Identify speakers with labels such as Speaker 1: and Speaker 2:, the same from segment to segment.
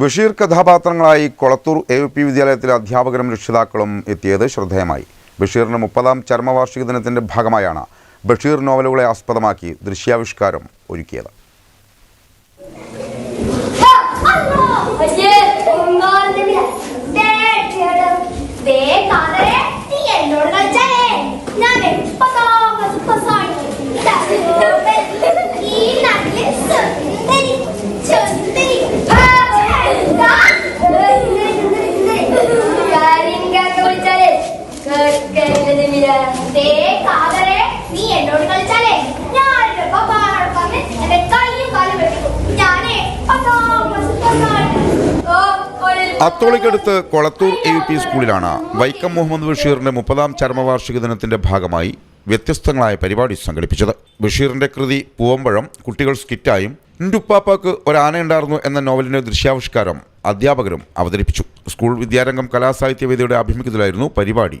Speaker 1: ബഷീർ കഥാപാത്രങ്ങളായി Kolathur A U P വിദ്യാലയത്തിലെ അധ്യാപകരും രക്ഷിതാക്കളും എത്തിയത് ശ്രദ്ധേയമായി. ബഷീറിന്റെ മുപ്പതാം ചരമവാർഷിക ദിനത്തിന്റെ ഭാഗമായാണ് ബഷീർ നോവലുകളെ ആസ്പദമാക്കി ദൃശ്യാവിഷ്കാരം ഒരുക്കിയത്.
Speaker 2: നീ എന്നോട് ഞാൻ വെക്കും
Speaker 1: അത്തോളിക്കടുത്ത് കൊളത്തൂർ എ യു പി സ്കൂളിലാണ് വൈക്കം മുഹമ്മദ് ബഷീറിന്റെ മുപ്പതാം ചരമവാർഷിക ദിനത്തിന്റെ ഭാഗമായി വ്യത്യസ്തങ്ങളായ പരിപാടി സംഘടിപ്പിച്ചത്. ബഷീറിന്റെ കൃതി പൂവമ്പഴം കുട്ടികൾ സ്കിറ്റായും ഇൻഡുപ്പാപ്പാക്ക് ഒരാനയുണ്ടായിരുന്നു എന്ന നോവലിന്റെ ദൃശ്യാവിഷ്കാരം അധ്യാപകരും അവതരിപ്പിച്ചു. സ്കൂൾ വിദ്യാരംഗം കലാസാഹിത്യവേദിയുടെ ആഭിമുഖ്യത്തിലായിരുന്നു പരിപാടി.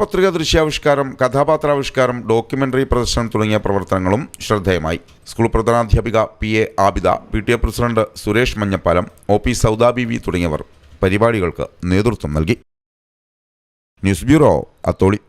Speaker 1: പത്രിക ദൃശ്യാവിഷ്കാരം കഥാപാത്രാവിഷ്കാരം ഡോക്യുമെന്ററി പ്രദർശനം തുടങ്ങിയ പ്രവർത്തനങ്ങളും ശ്രദ്ധേയമായി. School പ്രധാനാധ്യാപിക P. A. Abida P. T. A. President Suresh Manjappalam O. P. Sauda B. V തുടങ്ങിയവർ പരിപാടികൾക്ക് നേതൃത്വം നൽകി. News bureau Atholi.